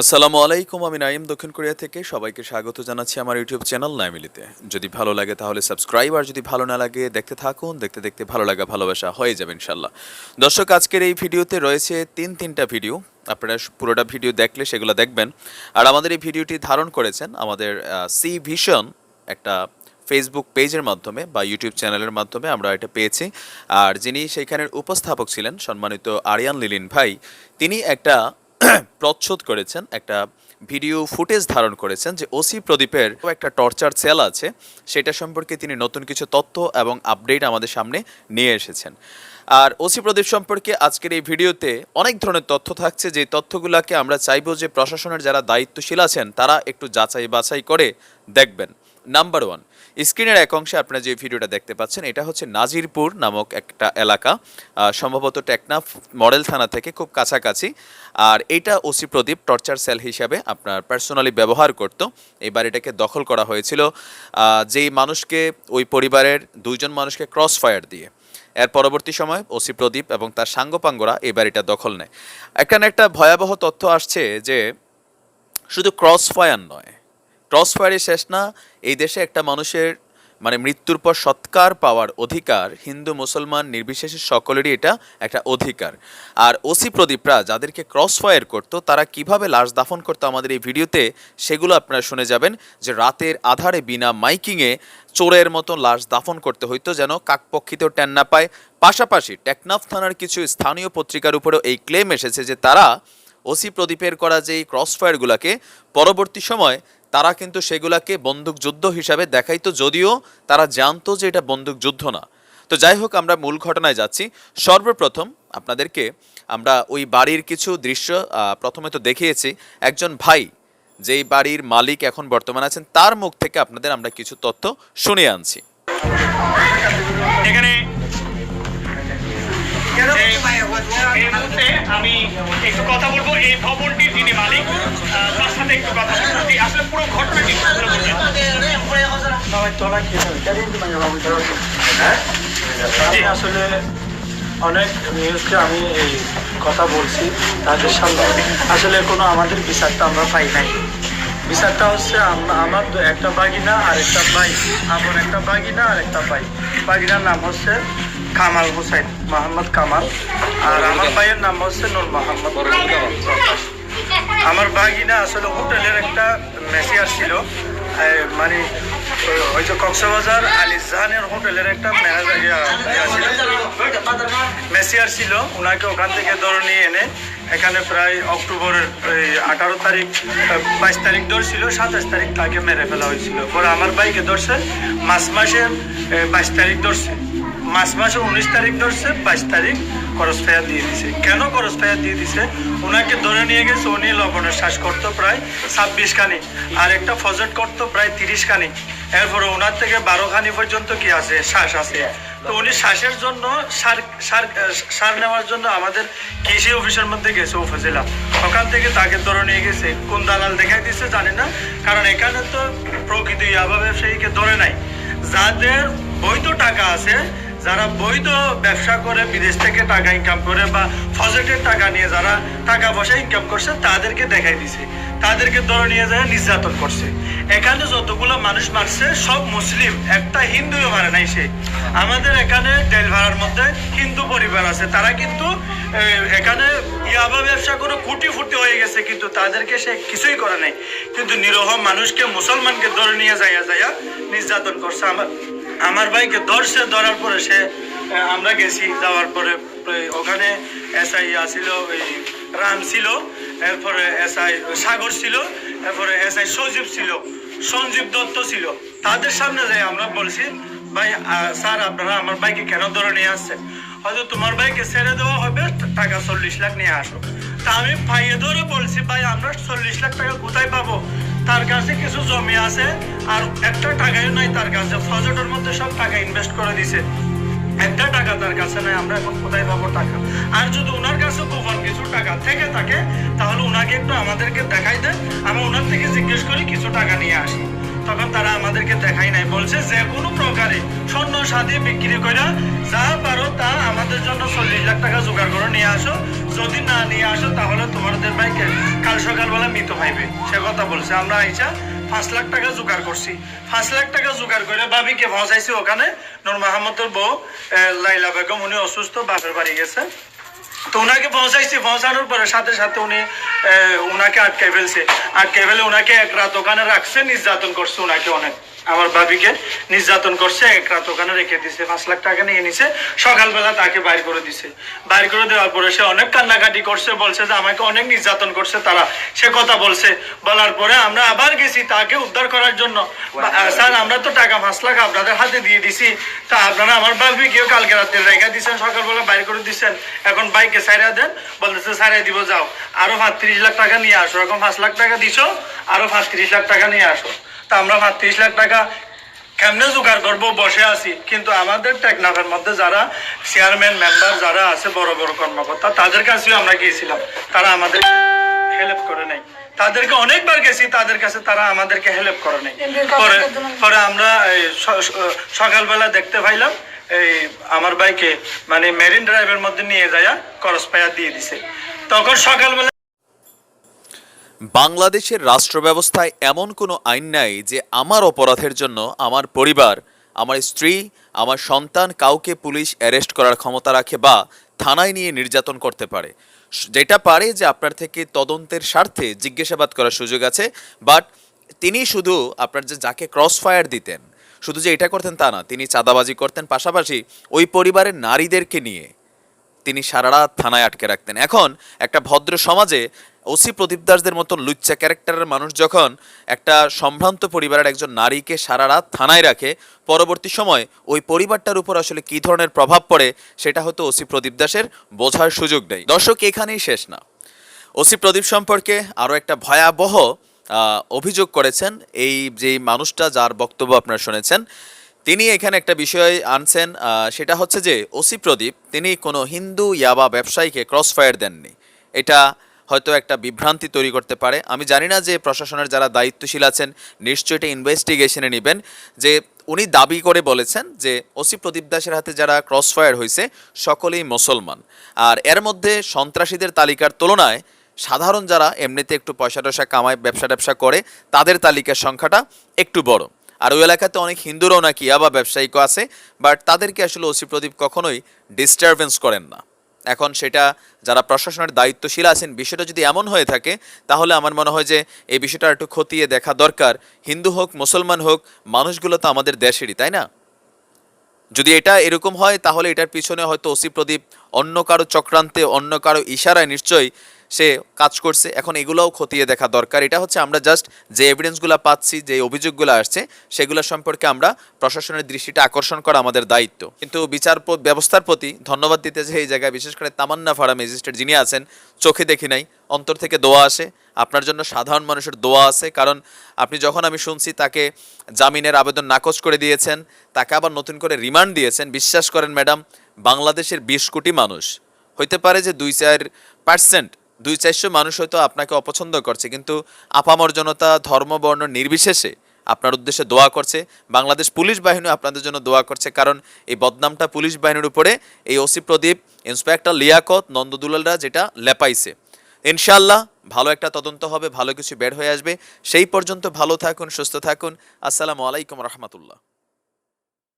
আসসালামু আলাইকুম, আমি নাইম দক্ষিণ কোরিয়া থেকে। সবাইকে স্বাগত জানাচ্ছি আমার ইউটিউব চ্যানেল নাইমিলিতে যদি ভালো লাগে তাহলে সাবস্ক্রাইব, আর যদি ভালো না লাগে দেখতে থাকুন, দেখতে দেখতে ভালো লাগা, ভালোবাসা হয়ে যাবে ইনশাল্লাহ দর্শক, আজকের এই ভিডিওতে রয়েছে তিন তিনটা ভিডিও। আপনারা পুরোটা ভিডিও দেখলে সেগুলো দেখবেন। আর আমাদের এই ভিডিওটি ধারণ করেছেন আমাদের সি ভিশন একটা ফেসবুক পেজের মাধ্যমে বা ইউটিউব চ্যানেলের মাধ্যমে আমরা এটা পেয়েছি। আর যিনি সেইখানের উপস্থাপক ছিলেন সম্মানিত আরিয়ান লিলিন ভাই, তিনি একটা প্রচ্ছদ করেছেন, একটা ভিডিও ফুটেজ ধারণ করেছেন যে ওসি প্রদীপের একটা টর্চার সেল আছে, সেটা সম্পর্কে তিনি নতুন কিছু তথ্য এবং আপডেট আমাদের সামনে নিয়ে এসেছেন। আর ওসি প্রদীপ সম্পর্কে আজকের এই ভিডিওতে অনেক ধরনের তথ্য থাকছে, যে তথ্যগুলোকে আমরা চাইব যে প্রশাসনের যারা দায়িত্বশীল আছেন, তারা একটু যাচাই বাছাই করে দেখবেন। নাম্বার ওয়ান স্ক্রিনের এক অংশে আপনারা যে ভিডিওটা দেখতে পাচ্ছেন, এটা হচ্ছে নাজিরপুর নামক একটা এলাকা সম্ভবত টেকনাফ মডেল থানা থেকে খুব কাছাকাছি। আর এটা ওসি প্রদীপ টর্চার সেল হিসাবে আপনার পার্সোনালি ব্যবহার করত। এই বাড়িটাকে দখল করা হয়েছিল যেই মানুষকে, ওই পরিবারের দুইজন মানুষকে ক্রস ফায়ার দিয়ে। এর পরবর্তী সময় ওসি প্রদীপ এবং তার সাঙ্গপাঙ্গরা এই বাড়িটা দখল নেয়। এখানে একটা ভয়াবহ তথ্য আসছে যে, শুধু ক্রস ফায়ার নয় ক্রস ফায়ারে শেষ না। এই দেশে একটা মানুষের মানে মৃত্যুর পর সৎকার পাওয়ার অধিকার, হিন্দু, মুসলমান, নির্বিশেষে সকলেরই এটা একটা অধিকার। আর ওসি প্রদীপরা যাদেরকে ক্রস ফায়ার করতো, তারা কীভাবে লাশ দাফন করতো আমাদের এই ভিডিওতে, সেগুলো আপনারা শুনে যাবেন যে রাতের আধারে বিনা মাইকিংয়ে চোরের মতো লাশ দাফন করতে হইতো যেন কাকপক্ষিতেও ট্যান না পায়। পাশাপাশি টেকনাফ থানার কিছু স্থানীয় পত্রিকার উপরেও এই ক্লেম এসেছে যে তারা ওসি প্রদীপের করা যেই ক্রস ফায়ারগুলোকে পরবর্তী সময় তারা কিন্তু সেগুলাকে বন্দুক যুদ্ধ হিসাবে দেখাইতো যদিও তারা জানতো যে এটা বন্দুক যুদ্ধ না। তো যাই হোক আমরা মূল ঘটনায় যাচ্ছি। সর্বপ্রথম আপনাদেরকে আমরা ওই বাড়ির কিছু দৃশ্য প্রথমে তো দেখিয়েছি। একজন ভাই যেই বাড়ির মালিক এখন বর্তমানে আছেন তার মুখ থেকে আপনাদের আমরা কিছু তথ্য শুনে আনছি। এখানে এই- এই মুহূর্তে আমি একটু কথা বলব। এই ভবনটির একটু কথা বলব আসলে পুরো ঘটনাটি আমি আসলে অনেক নিউজকে আমি এই কথা বলছি তাদের সামনে। আসলে কোনো আমাদের বিচারটা আমরা পাই নাই। বিচারটা হচ্ছে আমার দু- একটা বাগিনা আর একটা ভাই। আমার একটা বাগিনা আর একটা ভাই। বাগিনার নাম হচ্ছে কামাল হোসেন মোহাম্মদ কামাল। আর আমার ভাইয়ের নাম হচ্ছে নূর মোহাম্মদ। আমার বাগিনা আসলে হোটেলের একটা মেসিয়ার ছিল মানে ওই- যে কক্সবাজার আলী জাহানের হোটেলের একটা মেসিয়ার ছিল। ওনাকে ওখান থেকে ধরে নিয়ে এনে এখানে প্রায় অক্টোবরের আঠারো তারিখ বাইশ তারিখ ধরছিল, সাতাশ তারিখ তাকে মেরে ফেলা হয়েছিল। পরে আমার বাইকে ধরছে, মাস মাসের বাইশ তারিখ ধরছে। মাস মাসে উনিশ তারিখ ধরছে, বাইশ তারিখ ফায়ার দিয়ে দিছে। কেন ফায়ার দিয়ে দিছে? ওনাকে ধরে নিয়ে গেছে, উনি লবণের শ্বাস করতো প্রায় ছাব্বিশ খানি, আর একটা ফজেট করতো প্রায় তিরিশ খানি। এরপরে ওনার থেকে বারো খানি পর্যন্ত কি আছে? শ্বাস আছে। তো উনি শ্বাসের জন্য সার সার সার নেওয়ার জন্য আমাদের কৃষি অফিসের মধ্যে গেছে, উপজেলা। ওখান থেকে তাকে ধরে নিয়ে গেছে। কোন দালাল দেখাই দিচ্ছে জানি না, কারণ এখানে তো প্রকৃতি ইয়াবা সেইকে ধরে নাই। যাদের বৈধ টাকা আছে যারা বৈধ ব্যবসা করে, বিদেশ থেকে টাকা ইনকাম করে বা ফজেটের টাকা নিয়ে যারা টাকা পয়সা ইনকাম করছে, তাদেরকে দেখাই দিছে। তাদেরকে ধরে নিয়ে যায়, নির্যাতন করছে। এখানে যতগুলো মানুষ মারছে, সব মুসলিম। একটা হিন্দুও মারে নাই সে। আমাদের এখানে তেল ভাড়ার মধ্যে হিন্দু পরিবার আছে। তারা কিন্তু এখানে ইয়াবা ব্যবসা করে কুটি ফুটি হয়ে গেছে, কিন্তু তাদেরকে সে কিছুই করে নাই। কিন্তু নিরহ মানুষকে, মুসলমানকে ধরে নিয়ে যাইয়া যাইয়া নির্যাতন করছে আমার আমার ভাইকে ধরছে, ধরার পরে সে আমরা গেছি, যাওয়ার পরে ওখানে এসআই আসিল ওই রাম ছিল, এরপরে এসআই সাগর ছিল, এরপরে এসআই সজীব ছিল, সঞ্জীব দত্ত ছিল। তাদের সামনে যাই আমরা বলছি, ভাই স্যার, আপনারা আমার ভাইকে কেন ধরে নিয়ে আসছেন? হয়তো তোমার ভাইকে ছেড়ে দেওয়া হবে, টাকা চল্লিশ লাখ নিয়ে আসো। তা আমি ভাইয়ে ধরে বলছি, ভাই, আমরা চল্লিশ লাখ টাকা কোথায় পাবো? তার কাছে কিছু জমি আছে আর একটা টাকাও নাই তার কাছে। ফজটের মধ্যে সব টাকা ইনভেস্ট করে দিছে। একটা টাকা তার কাছে নাই, আমরা এখন কোথায় পাবো টাকা? আর যদি ওনার কাছে গোপন কিছু টাকা থেকে থাকে, তাহলে ওনাকে একটু আমাদেরকে দেখাই দেন। আমি ওনার থেকে জিজ্ঞেস করি, কিছু টাকা নিয়ে আসি। তখন তারা আমাদেরকে দেখাই নাই। বলছে, যে কোনো প্রকারে স্বর্ণ সাথে বিক্রি করে যা পারো তা আমাদের জন্য চল্লিশ লাখ টাকা জোগাড় করে নিয়ে আসো। যদি না নিয়ে আসো, তাহলে তোমাদের কাল সকালবেলা মৃত পাইবে সে কথা বলছে। আমরা আইসা পাঁচ লাখ টাকা জোগাড় করছি। পাঁচ লাখ টাকা জোগাড় করে বাবিকে পৌঁছাইছি ওখানে। নূর মাহমুদের বউ লাইলা বেগম, উনি অসুস্থ, বাপের বাড়ি গেছে। তো ওনাকে পৌঁছাইছি পৌঁছানোর পরে সাথে সাথে উনি ওনাকে আটকে ফেলছে। আটকে ফেলে ওনাকে এক রাত ওখানে রাখছে নির্যাতন করছে ওনাকে অনেক। আমার ভাবিকে নির্যাতন করছে এক রাত ওখানে রেখে দিছে পাঁচ লাখ টাকা নিয়ে নিছে সকালবেলা তাকে বাইর করে দিছে। বাইর করে দেওয়ার পরে সে অনেক কান্নাকাটি করছে বলছে যে আমাকে অনেক নির্যাতন করছে তারা। সে কথা বলছে। বলার পরে আমরা আবার গেছি তাকে উদ্ধার করার জন্য। স্যার আমরা তো টাকা পাঁচ লাখ আপনাদের হাতে দিয়ে দিছি। তা আপনারা আমার ভাবি কেউ কালকে রাতে রেখা দিচ্ছেন সকালবেলা বাইর করে দিচ্ছেন এখন বাইকে সাইরা দেন বলতেছে সাইরা দিব যাও। আরও পাঁচত্রিশ লাখ টাকা নিয়ে আসো এখন পাঁচ লাখ টাকা দিছো আরও পাঁচত্রিশ লাখ টাকা নিয়ে আসো। তা আমরা পাঁচত্রিশ লাখ টাকা কেমনে জোগাড় করব? বসে আছি। কিন্তু আমাদের টেকনাফের মধ্যে যারা চেয়ারম্যান মেম্বার যারা আছে বড় বড় কর্মকর্তা তাদের কাছেও আমরা গিয়েছিলাম। তারা আমাদের হেল্প করে নাই। তাদেরকে অনেকবার গেছি তাদের কাছে তারা আমাদেরকে হেল্প করে নাই। পরে পরে আমরা সকালবেলা দেখতে পাইলাম এই আমার বাইকে মানে মেরিন ড্রাইভের মধ্যে নিয়ে যায় করস পায়া দিয়ে দিছে। তখন সকালবেলা বাংলাদেশের রাষ্ট্র ব্যবস্থায় এমন কোনো আইন নাই যে আমার অপরাধের জন্য আমার পরিবার, আমার স্ত্রী, আমার সন্তান কাউকে পুলিশ অ্যারেস্ট করার ক্ষমতা রাখে বা থানায় নিয়ে নির্যাতন করতে পারে। যেটা পারে যে আপনার থেকে তদন্তের স্বার্থে জিজ্ঞাসাবাদ করার সুযোগ আছে, বাট তিনি শুধু আপনার যে যাকে ক্রস ফায়ার দিতেন শুধু যে এটা করতেন তা না, তিনি চাঁদাবাজি করতেন পাশাপাশি ওই পরিবারের নারীদেরকে নিয়ে তিনি সারা রাত থানায় আটকে রাখতেন। এখন একটা ভদ্র সমাজে ওসি প্রদীপ দাসদের মতো লুচ্চা ক্যারেক্টারের মানুষ যখন একটা সম্ভ্রান্ত পরিবারের একজন নারীকে সারা রাত থানায় রাখে, পরবর্তী সময় ওই পরিবারটার উপর আসলে কী ধরনের প্রভাব পড়ে সেটা হয়তো ওসি প্রদীপ দাসের বোঝার সুযোগ নেই। দর্শক, এখানেই শেষ না। ওসি প্রদীপ সম্পর্কে আরও একটা ভয়াবহ অভিযোগ করেছেন, এই যে মানুষটা যার বক্তব্য আপনারা শুনেছেন, তিনি এখানে একটা বিষয় আনছেন সেটা হচ্ছে যে ওসি প্রদীপ, তিনি কোনো হিন্দু ইয়াবা ব্যবসায়ীকে ক্রস ফায়ার দেননি। এটা হয়তো একটা বিভ্রান্তি তৈরি করতে পারে। আমি জানি না যে প্রশাসনের যারা দায়িত্বশীল আছেন, নিশ্চয়ই এটা ইনভেস্টিগেশনে নেবেন, যে উনি দাবি করে বলেছেন যে ওসি প্রদীপ দাসের হাতে যারা ক্রস ফায়ার হয়েছে সকলেই মুসলমান। আর এর মধ্যে সন্ত্রাসীদের তালিকার তুলনায় সাধারণ যারা এমনিতে একটু পয়সা টয়সা কামায়, ব্যবসা ট্যাবসা করে, তাদের তালিকার সংখ্যাটা একটু বড়। আর ওই এলাকাতে অনেক হিন্দুরাও নাকি আবার ব্যবসায়িকও আছে, বাট তাদেরকে আসলে ওসি প্রদীপ কখনোই ডিস্টারবেন্স করেন না। এখন সেটা যারা প্রশাসনের দায়িত্বশীল আছেন, বিষয়টা যদি এমন হয়ে থাকে, তাহলে আমার মনে হয় যে এই বিষয়টা একটু খতিয়ে দেখা দরকার। হিন্দু হোক, মুসলমান হোক, মানুষগুলো তো আমাদের দেশেরই, তাই না? যদি এটা এরকম হয়, তাহলে এটার পিছনে হয়তো ওসি প্রদীপ অন্য কারও চক্রান্তে, অন্য কারও ইশারায় নিশ্চয়ই সে কাজ করছে, এখন এগুলোও খতিয়ে দেখা দরকার। এটা হচ্ছে আমরা জাস্ট যে এভিডেন্সগুলো পাচ্ছি, যে অভিযোগগুলো আসছে, সেগুলো সম্পর্কে আমরা প্রশাসনের দৃষ্টিটা আকর্ষণ করা আমাদের দায়িত্ব। কিন্তু বিচার ব্যবস্থার প্রতি ধন্যবাদ দিতে যে এই জায়গায়, বিশেষ করে তামান্না ফারা ম্যাজিস্ট্রেট যিনি আছেন, চোখে দেখি নাই, অন্তর থেকে দোয়া আসে। আপনার জন্য সাধারণ মানুষের দোয়া আছে, কারণ আপনি যখন আমি শুনছি তাকে জামিনের আবেদন নাকচ করে দিয়েছেন, তাকে আবার নতুন করে রিমান্ড দিয়েছেন, বিশ্বাস করেন ম্যাডাম, বাংলাদেশের বিশ কোটি মানুষ। হইতে পারে যে দুই চার পার্সেন্ট দুই চারশো মানুষ হয়তো আপনাকে অপছন্দ করছে, কিন্তু আপামর জনতা ধর্ম, বর্ণ নির্বিশেষে আপনার উদ্দেশ্যে দোয়া করছে। বাংলাদেশ পুলিশ বাহিনী আপনাদের জন্য দোয়া করছে, কারণ এই বদনামটা পুলিশ বাহিনীর উপরে, এই ওসি প্রদীপ, ইন্সপেক্টর লিয়াকত, নন্দদুলালরা যেটা লেপাইছে। ইনশাল্লাহ ভালো একটা তদন্ত হবে, ভালো কিছু বের হয়ে আসবে। সেই পর্যন্ত ভালো থাকুন, সুস্থ থাকুন। আসসালামু আলাইকুম রহমতুল্লাহ।